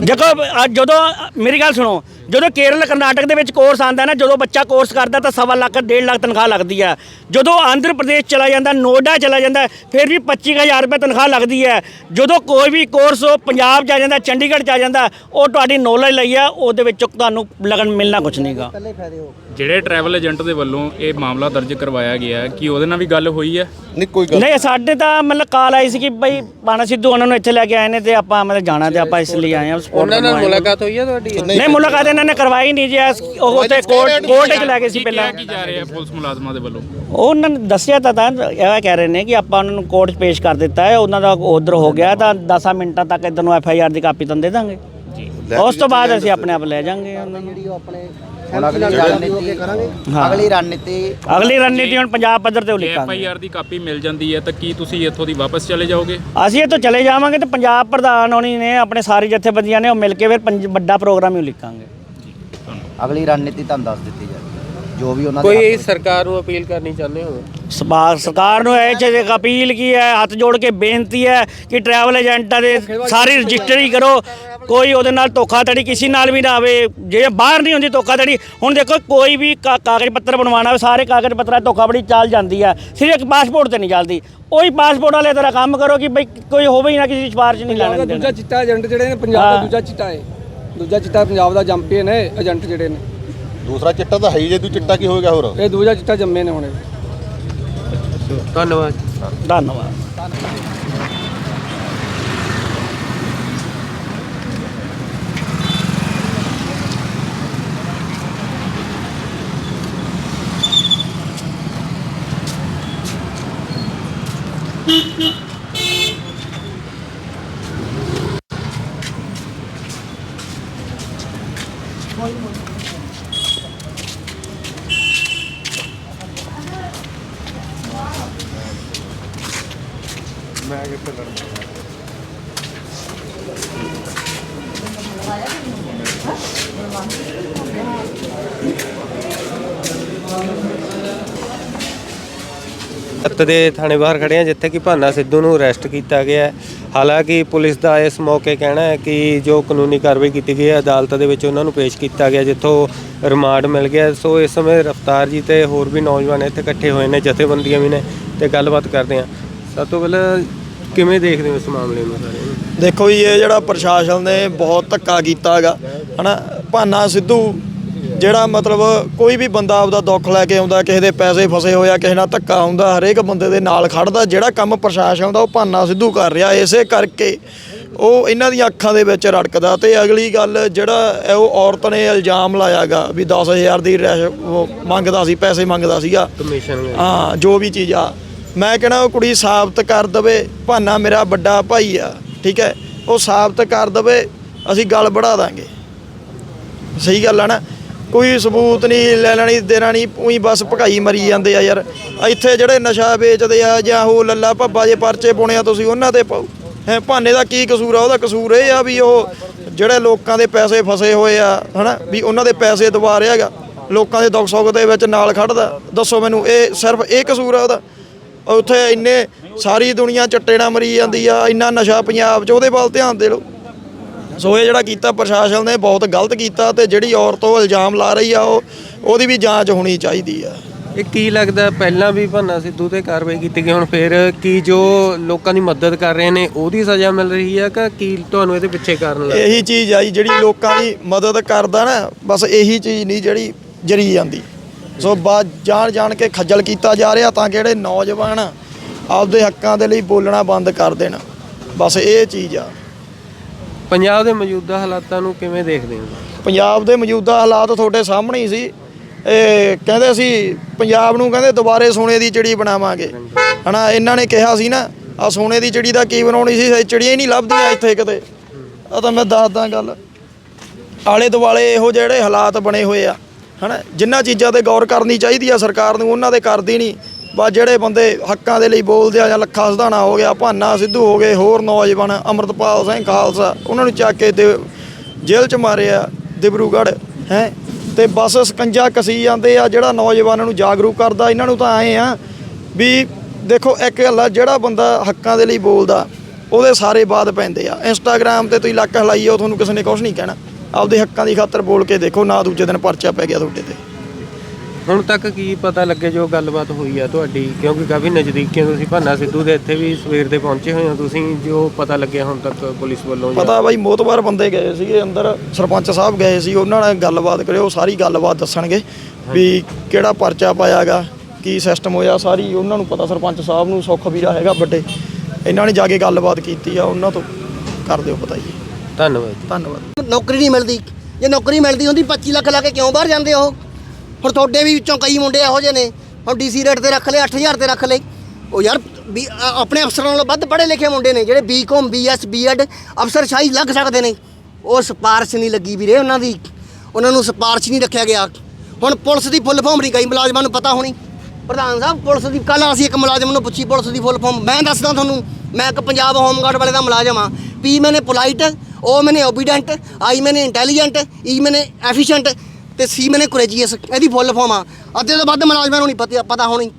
ਦੇਖੋ ਅੱਜ ਜਦੋਂ ਮੇਰੀ ਗੱਲ ਸੁਣੋ ਜਦੋਂ ਕੇਰਲ ਕਰਨਾਟਕ ਦੇ ਵਿੱਚ ਕੋਰਸ ਆਂਦਾ ਨਾ ਜਦੋਂ ਬੱਚਾ ਕੋਰਸ ਕਰਦਾ ਤਾਂ ਸਵਾ ਲੱਖ ਡੇਢ ਲੱਖ ਤਨਖਾਹ ਲੱਗਦੀ ਹੈ। ਜਦੋਂ ਆਂਧਰ ਪ੍ਰਦੇਸ਼ ਚਲਾ ਜਾਂਦਾ ਨੋਇਡਾ ਚਲਾ ਜਾਂਦਾ ਫਿਰ ਵੀ 25000 ਰੁਪਏ ਤਨਖਾਹ ਲੱਗਦੀ ਹੈ। ਜਦੋਂ ਕੋਈ ਵੀ ਕੋਰਸ ਉਹ ਪੰਜਾਬ ਚ ਆ ਜਾਂਦਾ ਚੰਡੀਗੜ੍ਹ ਚ ਆ ਜਾਂਦਾ ਉਹ ਤੁਹਾਡੀ ਨੌਲੇਜ ਲਈ ਆ ਉਹਦੇ ਵਿੱਚੋਂ ਤੁਹਾਨੂੰ ਲਗਨ ਮਿਲਣਾ ਕੁਝ ਨਹੀਂਗਾ
ਜਿਹੜੇ ਟਰੈਵਲ ਏਜੰਟ ਦੇ ਵੱਲੋਂ ਇਹ ਮਾਮਲਾ ਦਰਜ ਕਰਵਾਇਆ ਗਿਆ ਕੀ ਉਹਦੇ ਨਾਲ ਵੀ ਗੱਲ ਹੋਈ ਹੈ?
ਨਹੀਂ ਕੋਈ ਗੱਲ
ਨਹੀਂ ਸਾਡੇ ਤਾਂ ਮਤਲਬ ਕਾਲ ਆਈ ਸੀ ਕਿ ਬਈ ਪਾਣਾ ਸਿੱਧੂ ਉਹਨਾਂ ਨੂੰ ਇੱਥੇ ਲੈ ਕੇ ਆਏ ਨੇ ਤੇ ਆਪਾਂ ਮਤਲਬ ਜਾਣਾ ਤੇ ਆਪਾਂ ਇਸ ਲਈ ਆਏ ਆ ਸਪੋਰਟ
ਉਹਨਾਂ ਨਾਲ ਮੁਲਾਕਾਤ ਹੋਈ ਹੈ ਤੁਹਾਡੀ?
ਨਹੀਂ ਮੁਲਾਕਾਤ ਇਹਨਾਂ ਨੇ ਕਰਵਾਈ ਨਹੀਂ ਜੀ ਉਹ ਉੱਥੇ ਕੋਰਟ ਕੋਰਟ 'ਚ ਲੈ ਗਏ ਸੀ ਪਹਿਲਾਂ।
ਕੀ ਜਾ ਰਿਹਾ ਪੁਲਿਸ ਮੁਲਾਜ਼ਮਾਂ ਦੇ ਵੱਲੋਂ?
ਉਹਨਾਂ ਨੇ ਦੱਸਿਆ ਤਾਂ ਤਾਂ ਇਹ ਕਹਿ ਰਹੇ ਨੇ ਕਿ ਆਪਾਂ ਉਹਨਾਂ ਨੂੰ ਕੋਰਟ 'ਚ ਪੇਸ਼ ਕਰ ਦਿੱਤਾ ਹੈ ਉਹਨਾਂ ਦਾ ਉਧਰ ਹੋ ਗਿਆ ਤਾਂ 10 ਮਿੰਟਾਂ ਤੱਕ ਇਧਰ ਨੂੰ ਐਫ ਆਈ ਆਰ ਦੀ ਕਾਪੀ ਤੁਹਾਨੂੰ ਦੇ ਦਾਂਗੇ। ਉਸ ਤੋਂ ਬਾਅਦ ਅਸੀਂ ਆਪਣੇ ਆਪ ਲੈ ਜਾਾਂਗੇ ਉਹਨਾਂ ਨੂੰ।
ਹੁਣ ਅਗਲੀ ਰਣਨੀਤੀ
ਹਾਂ।
ਅਗਲੀ ਰਣਨੀਤੀ
ਅਗਲੀ ਰਣਨੀਤੀ ਹੁਣ ਪੰਜਾਬ ਪੱਧਰ ਤੇ
ਐਫ ਆਈ ਆਰ ਦੀ ਕਾਪੀ ਮਿਲ ਜਾਂਦੀ ਹੈ ਤਾਂ ਕੀ ਤੁਸੀਂ ਇੱਥੋਂ ਦੀ ਵਾਪਸ ਚਲੇ ਜਾਓਗੇ?
ਅਸੀਂ ਇੱਥੋਂ ਚਲੇ ਜਾਵਾਂਗੇ ਤੇ ਪੰਜਾਬ ਪ੍ਰਧਾਨ ਹੋਣੀ ਨੇ ਆਪਣੇ ਸਾਰੀ ਜਥੇਬੰਦੀਆਂ ਨੇ ਉਹ ਮਿਲ ਕੇ ਫਿਰ ਪੰਜ- ਵੱਡਾ ਪ੍ਰੋਗਰਾਮ ਹੀ ਲਿਖਾਂਗੇ।
ਅਗਲੀ ਰਣਨੀਤੀ ਤੁਹਾਨੂੰ ਦੱਸ ਦਿੱਤੀ ਜਾਵੇ ਜੋ ਵੀ ਉਹਨਾਂ ਦੇ
ਕੋਈ
ਹੱਥ
ਸਰਕਾਰ ਨੂੰ ਅਪੀਲ ਕਰਨੀ ਚਾਹੁੰਦੇ ਹੋ?
ਸਭਾ ਸਰਕਾਰ ਨੂੰ ਇਹ ਚ ਇੱਕ ਅਪੀਲ ਕੀ ਹੈ? ਹੱਥ ਜੋੜ ਕੇ ਬੇਨਤੀ ਹੈ ਕਿ ਟਰੈਵਲ ਏਜੰਟਾਂ ਦੇ ਸਾਰੀ ਰਜਿਸਟਰੀ ਕਰੋ। ਕੋਈ ਉਹਦੇ ਨਾਲ ਧੋਖਾਧੜੀ ਕਿਸੇ ਨਾਲ ਵੀ ਨਾ ਆਵੇ ਜੇ ਬਾਹਰ ਨਹੀਂ ਹੁੰਦੀ ਧੋਖਾਧੜੀ ਹੁਣ ਦੇਖੋ ਕੋਈ ਵੀ ਕਾ- ਕਾਗਜ਼ ਪੱਤਰ ਬਣਵਾਉਣਾ ਹੋਵੇ ਸਾਰੇ ਕਾਗਜ਼ ਪੱਤਰਾਂ ਧੋਖਾਧੜੀ ਚੱਲ ਜਾਂਦੀ ਹੈ। ਸਿਰਫ ਇੱਕ ਪਾਸਪੋਰਟ ਤੇ ਨਹੀਂ ਚੱਲਦੀ। ਉਹੀ ਪਾਸਪੋਰਟ ਵਾਲੇ ਤਰ੍ਹਾਂ ਕੰਮ ਕਰੋ ਕਿ ਬਈ ਕੋਈ ਹੋਵੇ ਹੀ ਨਾ ਕਿਸੇ ਦੀ ਸਿਫਾਰਿਸ਼ ਨਹੀਂ
ਪੰਜਾਬ ਦਾ
ਲੈਣ
ਦੂਜਾ ਚਿੱਟਾ ਏਜੰਟ ਜਿਹੜੇ ਨੇ ਪੰਜਾਬ ਦਾ
ਹਾਂ।
ਦੂਜਾ ਚਿੱਟਾ ਹੈ। ਦੂਜਾ ਚਿੱਟਾ ਪੰਜਾਬ ਦਾ ਜੰਪੀ ਨੇ ਏਜੰਟ ਜਿਹੜੇ ਨੇ।
ਦੂਸਰਾ ਚਿੱਟਾ ਤਾਂ ਹੈ ਹੀ ਜੇ ਤੂੰ ਚਿੱਟਾ ਕੀ ਹੋਏਗਾ ਹੋਰ?
ਇਹ ਦੂਜਾ ਚਿੱਟਾ ਜੰਮੇ ਨੇ ਹੁਣੇ
ਧੰਨਵਾਦ।
ਧੰਨਵਾਦ।
ਸੱਤ ਦੇ ਥਾਣੇ ਬਾਹਰ ਖੜੇ ਆ, ਜਿੱਥੇ ਕਿ ਭਾਨਾ ਸਿੱਧੂ ਨੂੰ ਅਰੈਸਟ ਕੀਤਾ ਗਿਆ ਹੈ। ਹਾਲਾਂਕਿ ਪੁਲਿਸ ਦਾ ਇਸ ਮੌਕੇ ਕਹਿਣਾ ਹੈ ਕਿ ਜੋ ਕਾਨੂੰਨੀ ਕਾਰਵਾਈ ਕੀਤੀ ਗਈ ਹੈ, ਅਦਾਲਤ ਦੇ ਵਿੱਚ ਉਹਨਾਂ ਨੂੰ ਪੇਸ਼ ਕੀਤਾ ਗਿਆ, ਜਿੱਥੋਂ ਰਿਮਾਂਡ ਮਿਲ ਗਿਆ। ਸੋ ਇਸ ਸਮੇਂ ਰਫਤਾਰ ਜੀ ਤੇ ਹੋਰ ਵੀ ਨੌਜਵਾਨ ਇੱਥੇ ਇਕੱਠੇ ਹੋਏ ਨੇ, ਜਥੇਬੰਦੀਆਂ ਵੀ ਨੇ ਤੇ ਗੱਲਬਾਤ ਕਰਦੇ ਆ। ਸਭ ਤੋਂ ਪਹਿਲਾਂ ਕਿਵੇਂ ਦੇਖਦੇ ਹੋ ਇਸ ਮਾਮਲੇ ਨੂੰ ਸਾਰੇ?
ਦੇਖੋ ਜੀ, ਇਹ ਜਿਹੜਾ ਪ੍ਰਸ਼ਾਸਨ ਨੇ ਬਹੁਤ ਧੱਕਾ ਕੀਤਾ ਹੈਗਾ ਹਨਾ? ਭਾਨਾ ਸਿੱਧੂ ਜਿਹੜਾ ਮਤਲਬ ਕੋਈ ਵੀ ਬੰਦਾ ਆਪਦਾ ਦੁੱਖ ਲੈ ਕੇ ਆਉਂਦਾ ਕਿਸੇ ਦੇ ਪੈਸੇ ਫਸੇ ਹੋਇਆ ਕਿਸੇ ਨਾਲ ਧੱਕਾ ਹੁੰਦਾ ਹਰੇਕ ਬੰਦੇ ਦੇ ਨਾਲ ਖੜਦਾ ਜਿਹੜਾ ਕੰਮ ਪ੍ਰਸ਼ਾਸਨ ਦਾ ਉਹ ਭਾਨਾ ਸਿੱਧੂ ਕਰ ਰਿਹਾ ਇਸੇ ਕਰਕੇ ਉਹ ਇਹਨਾਂ ਦੀਆਂ ਅੱਖਾਂ ਦੇ ਵਿੱਚ ਰੜਕਦਾ। ਤੇ ਅਗਲੀ ਗੱਲ ਜਿਹੜਾ ਉਹ ਔਰਤ ਨੇ ਇਲਜ਼ਾਮ ਲਾਇਆਗਾ ਵੀ 10000 ਦੀ ਮੰਗਦਾ ਸੀ ਪੈਸੇ ਮੰਗਦਾ ਸੀਗਾ।
ਕਮਿਸ਼ਨ
ਹਾਂ ਜੋ ਵੀ ਚੀਜ਼ ਆ। ਮੈਂ ਕਹਿਣਾ ਉਹ ਕੁੜੀ ਸਾਬਤ ਕਰ ਦਵੇ ਭਾਨਾ ਮੇਰਾ ਵੱਡਾ ਭਾਈ ਆ ਠੀਕ ਹੈ? ਉਹ ਸਾਬਤ ਕਰ ਦਵੇ ਅਸੀਂ ਗੱਲ बढ़ा ਦਾਂਗੇ। ਸਹੀ ਗੱਲ ਆ ਨਾ? ਕੋਈ ਸਬੂਤ ਨਹੀਂ, ਲੈ ਨਹੀਂ ਦੇਣਾ ਨਹੀਂ, ਉਹੀ ਬਸ ਭਕਾਈ ਮਰੀ ਜਾਂਦੇ ਆ ਯਾਰ। ਇੱਥੇ ਜਿਹੜੇ ਨਸ਼ਾ ਵੇਚਦੇ ਆ ਜਾਂ ਉਹ ਲੱਲਾ ਭੱਬਾ ਜੇ ਪਰਚੇ ਪਾਉਣੇ ਆ ਤੁਸੀਂ, ਉਹਨਾਂ ਤੇ ਪਾਓ ਹੈ, ਭਾਨੇ ਦਾ ਕੀ ਕਸੂਰ ਆ? ਉਹਦਾ ਕਸੂਰ ਇਹ ਆ ਵੀ ਉਹ ਜਿਹੜੇ ਲੋਕਾਂ ਦੇ ਪੈਸੇ ਫਸੇ ਹੋਏ ਆ, ਹਨਾ, ਵੀ ਉਹਨਾਂ ਦੇ ਪੈਸੇ ਦਵਾ ਰਿਹਾ ਹੈਗਾ। ਲੋਕਾਂ ਦੇ ਦੁੱਖ ਸੁੱਖ ਦੇ ਵਿੱਚ ਨਾਲ ਖੜਦਾ। ਦੱਸੋ ਮੈਨੂੰ, ਇਹ ਸਿਰਫ ਇਹ ਕਸੂਰ ਆ ਉਹਦਾ? ਉੱਥੇ ਇੰਨੇ ਸਾਰੀ ਦੁਨੀਆ ਚੱਟੇ ਨਾਲ ਮਰੀ ਜਾਂਦੀ ਆ, ਇੰਨਾ ਨਸ਼ਾ ਪੰਜਾਬ 'ਚ, ਉਹਦੇ ਵੱਲ ਧਿਆਨ ਦੇ ਲਓ। ਸੋ ਇਹ ਜਿਹੜਾ ਕੀਤਾ ਪ੍ਰਸ਼ਾਸਨ ਨੇ ਬਹੁਤ ਗਲਤ ਕੀਤਾ ਤੇ ਜਿਹੜੀ ਔਰਤ ਉਹ ਇਲਜ਼ਾਮ ਲਾ ਰਹੀ ਆ ਉਹ ਉਹਦੀ ਵੀ ਜਾਂਚ ਹੋਣੀ ਚਾਹੀਦੀ ਆ।
ਇਹ ਕੀ ਲੱਗਦਾ ਪਹਿਲਾਂ ਵੀ ਭੰਨਾ ਸਿੱਧੂ ਤੇ ਕਾਰਵਾਈ ਕੀਤੀ ਗਈ ਹੁਣ ਫਿਰ ਕੀ ਜੋ ਲੋਕਾਂ ਦੀ ਮਦਦ ਕਰ ਰਹੇ ਨੇ ਉਹਦੀ ਸਜ਼ਾ ਮਿਲ ਰਹੀ ਹੈ ਕਿ ਕੀ ਤੁਹਾਨੂੰ ਇਹਦੇ ਪਿੱਛੇ ਕਾਰਨ ਲੱਗਦਾ?
ਇਹੀ ਚੀਜ਼ ਆਈ ਜਿਹੜੀ ਲੋਕਾਂ ਦੀ ਮਦਦ ਕਰਦਾ ਨਾ ਬਸ ਇਹੀ ਚੀਜ਼ ਨਹੀਂ ਜਿਹੜੀ ਜਰੀ ਜਾਂਦੀ। ਸੋ ਬਾ ਜਾਣ ਜਾਣ ਕੇ ਖੱਜਲ ਕੀਤਾ ਜਾ ਰਿਹਾ ਤਾਂ ਕਿ ਜਿਹੜੇ ਨੌਜਵਾਨ ਆਪਦੇ ਹੱਕਾਂ ਦੇ ਲਈ ਬੋਲਣਾ ਬੰਦ ਕਰ ਦੇਣ। ਬਸ ਇਹ ਚੀਜ਼ ਆ।
ਪੰਜਾਬ ਦੇ ਮੌਜੂਦਾ ਹਾਲਾਤਾਂ ਨੂੰ ਕਿਵੇਂ ਦੇਖਦੇ ਹੋ?
ਪੰਜਾਬ ਦੇ ਮੌਜੂਦਾ ਹਾਲਾਤ ਤੁਹਾਡੇ ਸਾਹਮਣੇ ਹੀ ਸੀ। ਇਹ ਕਹਿੰਦੇ ਸੀ, ਪੰਜਾਬ ਨੂੰ ਕਹਿੰਦੇ ਦੁਬਾਰੇ ਸੋਨੇ ਦੀ ਚਿੜੀ ਬਣਾਵਾਂਗੇ। ਹਨਾ, ਇਹਨਾਂ ਨੇ ਕਿਹਾ ਸੀ ਨਾ, ਆ ਸੋਨੇ ਦੀ ਚਿੜੀ ਦਾ ਕੀ ਬਣਾਉਣੀ ਸੀ ਚਿੜੀਆਂ ਹੀ ਨਹੀਂ ਲੱਭਦੀਆਂ ਇੱਥੇ ਕਿਤੇ। ਆ ਤਾਂ ਮੈਂ ਦੱਸਦਾ ਗੱਲ। ਆਲੇ ਦੁਆਲੇ ਇਹੋ ਜਿਹੜੇ ਹਾਲਾਤ ਬਣੇ ਹੋਏ ਆ। ਹਨਾ, ਜਿੰਨਾ ਚੀਜ਼ਾਂ ਤੇ ਗੌਰ ਕਰਨੀ ਚਾਹੀਦੀ ਆ ਸਰਕਾਰ ਨੂੰ, ਉਹਨਾਂ ਦੇ ਕਰਦੀ ਨਹੀਂ। ਬਸ ਜਿਹੜੇ ਬੰਦੇ ਹੱਕਾਂ ਦੇ ਲਈ ਬੋਲਦੇ ਆ ਜਾਂ ਲੱਖਾ ਸਧਾਣਾ ਹੋ ਗਿਆ, ਭਾਨਾ ਸਿੱਧੂ ਹੋ ਗਏ, ਹੋਰ ਨੌਜਵਾਨ ਅਮਰਤਪਾਲ ਸਿੰਘ ਖਾਲਸਾ, ਉਹਨਾਂ ਨੂੰ ਚੱਕ ਕੇ ਤੇ ਜੇਲ੍ਹ 'ਚ ਮਾਰਿਆ ਦਿਬਰੂਗੜ੍ਹ, ਹੈ? ਤੇ ਬਸ ਸਕੰਜਾ ਕਸੀ ਜਾਂਦੇ ਆ, ਜਿਹੜਾ ਨੌਜਵਾਨਾਂ ਨੂੰ ਜਾਗਰੂਕ ਕਰਦਾ, ਇਹਨਾਂ ਨੂੰ ਤਾਂ ਆਏ ਆ ਵੀ ਦੇਖੋ, ਇੱਕ ਗੱਲ ਆ, ਜਿਹੜਾ ਬੰਦਾ ਹੱਕਾਂ ਦੇ ਲਈ ਬੋਲਦਾ, ਉਹਦੇ ਸਾਰੇ ਬਾਦ ਪੈਂਦੇ ਆ। ਇੰਸਟਾਗ੍ਰam ਤੇ ਤੁਸੀਂ ਲੱਕ ਹਲਾਈਓ ਤੁਹਾਨੂੰ ਕਿਸੇ ਨੇ ਕੁਝ ਨਹੀਂ ਕਹਿਣਾ। ਆਪਦੇ ਹੱਕਾਂ ਦੀ ਖਾਤਰ ਬੋਲ ਕੇ ਦੇਖੋ, ਨਾ ਦੂਜੇ ਦਿਨ ਪਰਚਾ ਪੈ ਗਿਆ ਤੁਹਾਡੇ ਤੇ।
ਹੁਣ ਤੱਕ ਕੀ ਪਤਾ ਲੱਗੇ ਜੋ ਗੱਲਬਾਤ ਹੋਈ ਆ ਤੁਹਾਡੀ? ਕਿਉਂਕਿ ਕਾਫੀ ਨਜ਼ਦੀਕੀ ਹੋ ਤੁਸੀਂ ਭੰਨਾ ਸਿੱਧੂ ਦੇ ਇੱਥੇ ਵੀ ਸਵੇਰ ਦੇ ਪਹੁੰਚੇ ਹੋਏ ਹੋ ਤੁਸੀਂ ਜੋ ਪਤਾ ਲੱਗਿਆ ਹੁਣ ਤੱਕ ਪੁਲਿਸ ਵੱਲੋਂ ਜਾਂ-
ਪਤਾ ਬਾਈ ਮੋਤਬਾਰ ਬੰਦੇ ਗਏ ਸੀਗੇ ਅੰਦਰ ਸਰਪੰਚ ਸਾਹਿਬ ਗਏ ਸੀ ਉਹਨਾਂ ਨਾਲ ਗੱਲਬਾਤ ਕਰਿਓ ਸਾਰੀ ਗੱਲਬਾਤ ਦੱਸਣਗੇ ਵੀ ਕਿਹੜਾ ਪਰਚਾ ਪਾਇਆਗਾ ਕੀ ਸਿਸਟਮ ਹੋਇਆ ਸਾਰੀ ਉਹਨਾਂ ਨੂੰ ਪਤਾ ਸਰਪੰਚ ਸਾਹਿਬ ਨੂੰ ਸੁੱਖ ਵੀਰਾ ਹੈਗਾ ਵੱਡੇ ਇਹਨਾਂ ਨੇ ਜਾ ਕੇ ਗੱਲਬਾਤ ਕੀਤੀ ਆ ਉਹਨਾਂ ਤੋਂ ਕਰ ਦਿਓ ਪਤਾ ਜੀ।
ਧੰਨਵਾਦ।
ਧੰਨਵਾਦ।
ਨੌਕਰੀ ਨਹੀਂ ਮਿਲਦੀ ਜੇ ਨੌਕਰੀ ਮਿਲਦੀ ਹੁੰਦੀ 25 ਲੱਖ ਲਾ ਕੇ ਕਿਉਂ ਬਾਹਰ ਜਾਂਦੇ ਉਹ ਹੁਣ ਤੁਹਾਡੇ ਵੀ ਵਿੱਚੋਂ ਕਈ ਮੁੰਡੇ ਇਹੋ ਜਿਹੇ ਨੇ, ਹੁਣ ਡੀਸੀ ਰੇਟ ਤੇ ਰੱਖ ਲਏ 8000 ਤੇ ਰੱਖ ਲਏ। ਉਹ ਯਾਰ, ਵੀ ਆਪਣੇ ਅਫਸਰਾਂ ਨਾਲੋਂ ਵੱਧ ਪੜ੍ਹੇ ਲਿਖੇ ਮੁੰਡੇ ਨੇ, ਜਿਹੜੇ ਬੀਕਾਮ ਬੀਐਸ ਬੀਐਡ ਅਫਸਰਸ਼ਾਹੀ ਲੱਗ ਸਕਦੇ ਨੇ। ਉਹ ਸਿਫਾਰਸ਼ ਨਹੀਂ ਲੱਗੀ ਵੀਰੇ ਉਹਨਾਂ ਦੀ। ਉਹਨਾਂ ਨੂੰ ਸਿਫਾਰਸ਼ ਨਹੀਂ ਰੱਖਿਆ ਗਿਆ। ਹੁਣ ਪੁਲਿਸ ਦੀ ਫੁੱਲ ਫਾਰਮ ਨਹੀਂ ਕਈ ਮੁਲਾਜ਼ਮਾਂ ਨੂੰ ਪਤਾ ਹੋਣੀ। ਪ੍ਰਧਾਨ ਸਾਹਿਬ, ਪੁਲਿਸ ਦੀ ਕੱਲ ਅਸੀਂ ਇੱਕ ਮੁਲਾਜ਼ਮ ਨੂੰ ਪੁੱਛੀ, ਪੁਲਿਸ ਦੀ ਫੁੱਲ ਫਾਰਮ। ਮੈਂ ਦੱਸਦਾ ਤੁਹਾਨੂੰ, ਮੈਂ ਇੱਕ ਪੰਜਾਬ ਹੋਮਗਾਰਡ ਵਾਲੇ ਦਾ ਮੁਲਾਜ਼ਮ ਆ ਪੀ ਮੈਨੇ ਪੋਲਾਈਟ ਉਹ means obedient I means intelligent E e means efficient ਤੇ ਸੀ ਮੈਨੇ ਕੋਰੇਜੀਅਸ ਇਹਦੀ ਫੁੱਲ ਫਾਰਮ ਆ ਅੱਧੇ ਤੋਂ ਵੱਧ ਮੁਲਾਜ਼ਮਾਂ ਨੂੰ ਨਹੀਂ ਪਤਾ ਪਤਾ ਹੋਣੀ।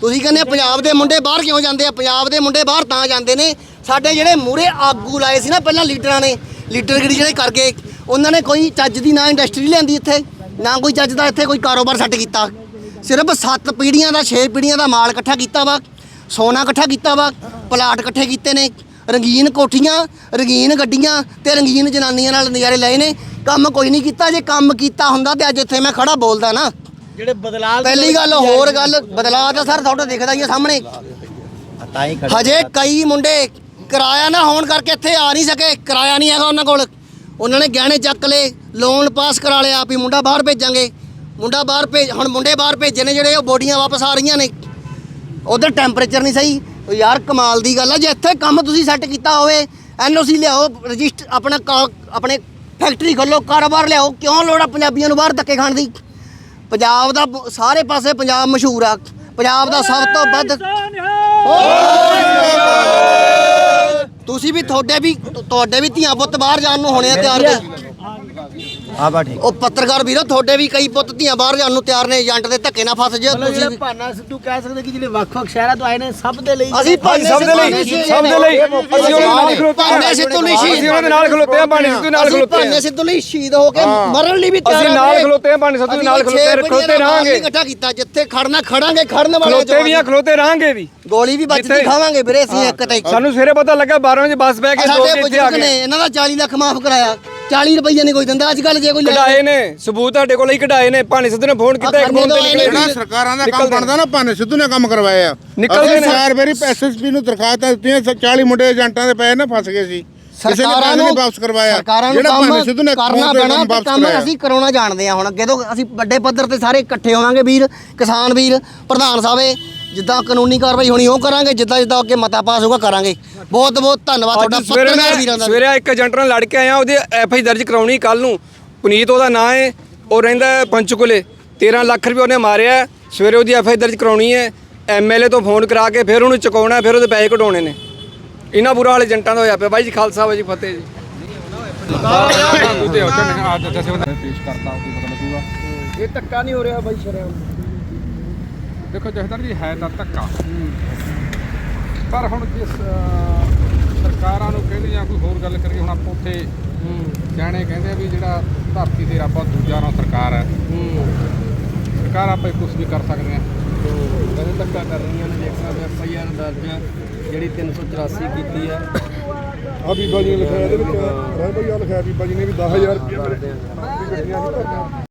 ਤੁਸੀਂ ਕਹਿੰਦੇ ਪੰਜਾਬ ਦੇ ਮੁੰਡੇ ਬਾਹਰ ਕਿਉਂ ਜਾਂਦੇ ਆ? ਪੰਜਾਬ ਦੇ ਮੁੰਡੇ ਬਾਹਰ ਤਾਂ ਜਾਂਦੇ ਨੇ। ਸਾਡੇ ਜਿਹੜੇ ਮੂਰੇ ਆਗੂ ਲਾਏ ਸੀ ਨਾ ਪਹਿਲਾਂ ਲੀਡਰਾਂ ਨੇ, ਲੀਡਰ ਲੀਡਰਗਿਰੀ ਜਿਹੜੇ ਕਰ ਗਏ? ਉਹਨਾਂ ਨੇ ਕੋਈ ਚੱਜ ਦੀ ਨਾ ਇੰਡਸਟਰੀ ਲਿਆਂਦੀ ਇੱਥੇ, ਨਾ ਕੋਈ ਚੱਜ ਦਾ ਇੱਥੇ ਕੋਈ ਕਾਰੋਬਾਰ ਸੈੱਟ ਕੀਤਾ। ਸਿਰਫ 7 ਪੀੜ੍ਹੀਆਂ ਦਾ 6 ਪੀੜ੍ਹੀਆਂ ਦਾ ਮਾਲ ਇਕੱਠਾ ਕੀਤਾ ਵਾ, ਸੋਨਾ ਇਕੱਠਾ ਕੀਤਾ ਵਾ, ਪਲਾਟ ਇਕੱਠੇ ਕੀਤੇ ਨੇ, ਰੰਗੀਨ ਕੋਠੀਆਂ, ਰੰਗੀਨ ਗੱਡੀਆਂ ਤੇ ਰੰਗੀਨ ਜਨਾਨੀਆਂ ਨਾਲ ਨਜ਼ਾਰੇ ਲਏ ਨੇ। ਕੰਮ ਕੋਈ ਨਹੀਂ ਕੀਤਾ ਜੇ ਕੰਮ ਕੀਤਾ ਹੁੰਦਾ ਤੇ ਅੱਜ ਇੱਥੇ ਮੈਂ ਖੜਾ ਬੋਲਦਾ ਨਾ।
ਜਿਹੜੇ ਬਦਲਾਅ
ਪਹਿਲੀ ਗੱਲ ਹੋਰ ਗੱਲ ਬਦਲਾਅ ਤਾਂ ਸਰ ਤੁਹਾਡੇ ਦਿਖਦਾ ਹੀ ਆ ਸਾਹਮਣੇ।
ਤਾਂ ਹੀ ਖੜੇ
ਹਜੇ ਕਈ ਮੁੰਡੇ ਕਿਰਾਇਆ ਨਾ ਹੋਣ ਕਰਕੇ ਇੱਥੇ ਆ ਨਹੀਂ ਸਕੇ ਕਿਰਾਇਆ ਨਹੀਂ ਹੈਗਾ ਉਹਨਾਂ ਕੋਲ। ਉਹਨਾਂ ਨੇ ਗਹਿਣੇ ਚੱਕ ਲਏ ਲੋਨ ਪਾਸ ਕਰਾ ਲਿਆ ਵੀ ਮੁੰਡਾ ਬਾਹਰ ਭੇਜਾਂਗੇ। ਮੁੰਡਾ ਬਾਹਰ ਭੇਜ ਹੁਣ ਮੁੰਡੇ ਬਾਹਰ ਭੇਜੇ ਨੇ ਜਿਹੜੇ ਉਹ ਬੋਡੀਆਂ ਵਾਪਸ ਆ ਰਹੀਆਂ ਨੇ। ਉਧਰ ਟੈਂਪਰੇਚਰ ਨਹੀਂ ਸਹੀ। ਉਹ ਯਾਰ ਕਮਾਲ ਦੀ ਗੱਲ ਆ ਜੇ ਇੱਥੇ ਕੰਮ ਤੁਸੀਂ ਸੈੱਟ ਕੀਤਾ ਹੋਵੇ ਐਨਓਸੀ ਲਿਆਓ ਰਜਿਸਟਰ ਆਪਣਾ ਆਪਣੇ ਫੈਕਟਰੀ ਖੋਲੋ ਕਾਰੋਬਾਰ ਲਿਆਓ। ਕਿਉਂ ਲੋੜ ਆ ਪੰਜਾਬੀਆਂ ਨੂੰ ਬਾਹਰ ਧੱਕੇ ਖਾਣ ਦੀ? ਪੰਜਾਬ ਦਾ ਬ- ਸਾਰੇ ਪਾਸੇ ਪੰਜਾਬ ਮਸ਼ਹੂਰ ਆ। ਪੰਜਾਬ ਦਾ ਸਭ ਤੋਂ ਵੱਧ ਤੁਸੀਂ ਵੀ ਤੁਹਾਡੇ ਵੀ ਤੁਹਾਡੇ ਵੀ ਧੀਆਂ ਪੁੱਤ ਬਾਹਰ ਜਾਣ ਨੂੰ ਹੋਣੇ ਆ ਤਿਆਰ ਨੇ
ਆ ਬਾ ਠੀਕ।
ਉਹ ਪੱਤਰਕਾਰ ਵੀਰੋ ਤੁਹਾਡੇ ਵੀ ਕਈ ਪੁੱਤ ਧੀਆਂ ਬਾਹਰ ਜਾਣ ਨੂੰ ਤਿਆਰ ਨੇ ਏਜੰਟ ਦੇ ਧੱਕੇ ਨਾਲ ਫਸ ਜਿਓ ਤੁਸੀਂ
ਜਿਹੜਾ
ਵੀ।
ਭਾਨਾ ਸਿੱਧੂ ਕਹਿ ਸਕਦੇ ਕਿ ਜਿਹੜੇ ਵੱਖ-ਵੱਖ ਸ਼ਹਿਰਾਂ ਤੋਂ ਆਏ ਨੇ ਸਭ ਦੇ ਲਈ
ਅਸੀਂ ਭਾਨੇ
ਸਭ ਦੇ ਲਈ ਸਭ ਦੇ ਲਈ। ਅਸੀਂ ਉਹਨਾਂ ਨਾਲ ਖਲੋਤੇ ਹਾਂ
ਭਾਨੇ ਸਿੱਧੂ ਲਈ ਸ਼ਹੀਦ
ਅਸੀਂ ਉਹਨਾਂ ਦੇ ਨਾਲ ਖਲੋਤੇ ਹਾਂ ਬਾਣੀ ਸਿੱਧੂ ਨਾਲ
ਅਸੀਂ
ਖਲੋਤੇ
ਭਾਨੇ
ਹਾਂ
ਸਿੱਧੂ ਲਈ ਸ਼ਹੀਦ ਹੋ ਕੇ ਮਰਨ ਲਈ ਵੀ ਤਿਆਰ
ਅਸੀਂ
ਹਾਂ
ਨਾਲ। ਖਲੋਤੇ ਹਾਂ ਬਾਣੀ ਸਿੱਧੂ ਦੇ ਨਾਲ ਖਲੋਤੇ ਖਲੋਤੇ ਰਹਾਂਗੇ।
ਇਕੱਠਾ ਕੀਤਾ ਜਿੱਥੇ ਖੜਨਾ ਖੜਾਂਗੇ ਖੜਨ ਵਾਲੇ
ਖਲੋਤੇ ਵੀ ਆ ਖਲੋਤੇ ਰਹਾਂਗੇ ਵੀ।
ਗੋਲੀ ਵੀ
ਜਿੱਥੇ-
ਖਾਵਾਂਗੇ ਵੀਰੇ ਅਸੀਂ ਇੱਕ ਤੇ ਇੱਕ।
ਸਾਨੂੰ ਸਵੇਰੇ ਪਤਾ ਲੱਗਾ 12 ਵਜੇ ਬੱਸ ਬਹਿ ਕੇ ਦੋ
ਸਾਡੇ
ਇੱਥੇ ਆ
ਬਜ਼ੁਰਗ ਨੇ
ਗਏ
ਇਹਨਾਂ ਦਾ 40 ਲੱਖ ਮਾਫ ਕਰਾਇਆ। 40 ਰੁਪਏ ਨਹੀਂ ਕੋਈ ਦਿੰਦਾ ਅੱਜ ਕੱਲ ਜੇ ਕੋਈ ਲੈ
ਕਢਾਏ ਨੇ ਸਬੂਤ ਤੁਹਾਡੇ ਕੋਲ ਹੀ ਕਢਾਏ ਨੇ ਭਾਣੀ ਸਿੱਧੂ ਨੇ ਫੋਨ ਕੀਤਾ ਇੱਕ ਫੋਨ
ਤੋਂ।
ਸਰਕਾਰਾਂ ਦਾ ਕੰਮ ਬਣਦਾ ਨਾ ਭਾਨੇ ਸਿੱਧੂ ਨੇ ਕੰਮ ਕਰਵਾਇਆ।
ਨਿਕਲਦੇ ਨੇ।
ਚਾਰ ਵਾਰੀ ਐਸਐਸਪੀ ਨੂੰ ਦਰਖਾਸਤਾਂ ਦਿੱਤੀਆਂ 40 ਮੁੰਡੇ ਏਜੰਟਾਂ ਦੇ ਪਏ ਨਾ ਫਸ ਗਏ ਸੀ। ਕਿਸੇ ਨੇ
ਸਰਕਾਰਾਂ
ਪੈਸੇ
ਨੂੰ
ਨਹੀਂ ਵਾਪਸ ਕਰਵਾਇਆ।
ਸਰਕਾਰਾਂ ਨੂੰ ਕੰਮ
ਸਿੱਧੂ ਨੇ
ਕਰਨਾ ਪੈਣਾ
ਕੰਮ
ਅਸੀਂ ਕਰਾਉਣਾ ਜਾਣਦੇ ਆ ਹੁਣ। ਅੱਗੇ ਤੋਂ ਅਸੀਂ ਵੱਡੇ ਪੱਧਰ ਤੇ ਸਾਰੇ ਇਕੱਠੇ ਹੋਵਾਂਗੇ ਵੀਰ ਕਿਸਾਨ ਵੀਰ ਪ੍ਰਧਾਨ ਸਾਹਿਬੇ। ਜਿੱਦਾਂ ਕਾਨੂੰਨੀ ਕਾਰਵਾਈ ਹੋਣੀ ਉਹ ਕਰਾਂਗੇ ਜਿੱਦਾਂ ਜਿੱਦਾਂ ਅੱਗੇ ਮਤਾ ਪਾਸ ਹੋਊਗਾ ਕਰਾਂਗੇ ਬਹੁਤ ਬਹੁਤ ਧੰਨਵਾਦ ਤੁਹਾਡਾ ਪੱਤਰਕਾਰ ਵੀਰਾਂ ਦਾ
ਸਵੇਰੇ ਇੱਕ ਏਜੰਟ ਨਾਲ ਲੜ ਕੇ ਆਇਆ ਉਹਦੀ ਐਫ ਆਈ ਦਰਜ ਕਰਾਉਣੀ ਕੱਲ ਨੂੰ ਪੁਨੀਤ ਉਹਦਾ ਨਾਂ ਹੈ ਉਹ ਰਹਿੰਦਾ ਪੰਚਕੁਲੇ 13 ਲੱਖ ਰੁਪਏ ਉਹਨੇ ਮਾਰਿਆ। ਸਵੇਰੇ ਉਹਦੀ ਐਫ ਆਈ ਦਰਜ ਕਰਾਉਣੀ ਹੈ ਐਮਐਲਏ ਤੋਂ ਫੋਨ ਕਰਾ ਕੇ ਫਿਰ ਉਹਨੂੰ ਚੁਕਾਉਣਾ ਫਿਰ ਉਹਦੇ ਪੈਸੇ ਕਢਾਉਣੇ ਨੇ ਇਹਨਾਂ ਬੁਰਾ ਹਾਲ ਏਜੰਟਾਂ ਦਾ ਹੋਇਆ ਪਿਆ ਬਾਈ ਜੀ ਖਾਲਸਾ ਬਾਈ ਜੀ ਫਤਿਹ ਜੀ
ਇਹ ਧੱਕਾ ਨਹੀਂ ਹੋ ਰਿਹਾ ਬਾਈ ਸ਼ਰਿਆਮ
ਦੇਖੋ ਜਹਦਰ ਜੀ ਹੈ ਤਾਂ ਧੱਕਾ। ਪਰ ਹੁਣ ਜਿਸ ਸਰਕਾਰਾਂ ਨੂੰ ਕਹਿੰਦੇ ਜਾਂ ਕੋਈ ਹੋਰ ਗੱਲ ਕਰੀਏ ਹੁਣ ਆਪਾਂ ਉੱਥੇ ਸਿਆਣੇ ਕਹਿੰਦੇ ਆ ਵੀ ਜਿਹੜਾ ਧਰਤੀ ਤੇ ਰੱਬ ਆ ਦੂਜਾ ਨਾਲ ਸਰਕਾਰ ਹੈ। ਸਰਕਾਰ ਆਪਾਂ ਕੁਝ ਵੀ ਕਰ ਸਕਦੇ ਆ।
ਧੱਕਾ ਕਰ ਰਹੀਆਂ ਨੇ ਦੇਖ ਸਕਦੇ ਐਫ ਆਈ ਆਰ ਦਰਜ ਜਿਹੜੀ 384 ਕੀਤੀ ਹੈ
ਆ ਬੀਬਾ ਜੀ ਨੇ ਲਿਖਿਆ ਇਹਦੇ ਵਿੱਚ ਰਹਿ ਬਈ ਆ ਲਿਖਿਆ ਬੀਬਾ ਜੀ ਨੇ ਵੀ 10000 ਰੁਪਏ ਭਰਨਾ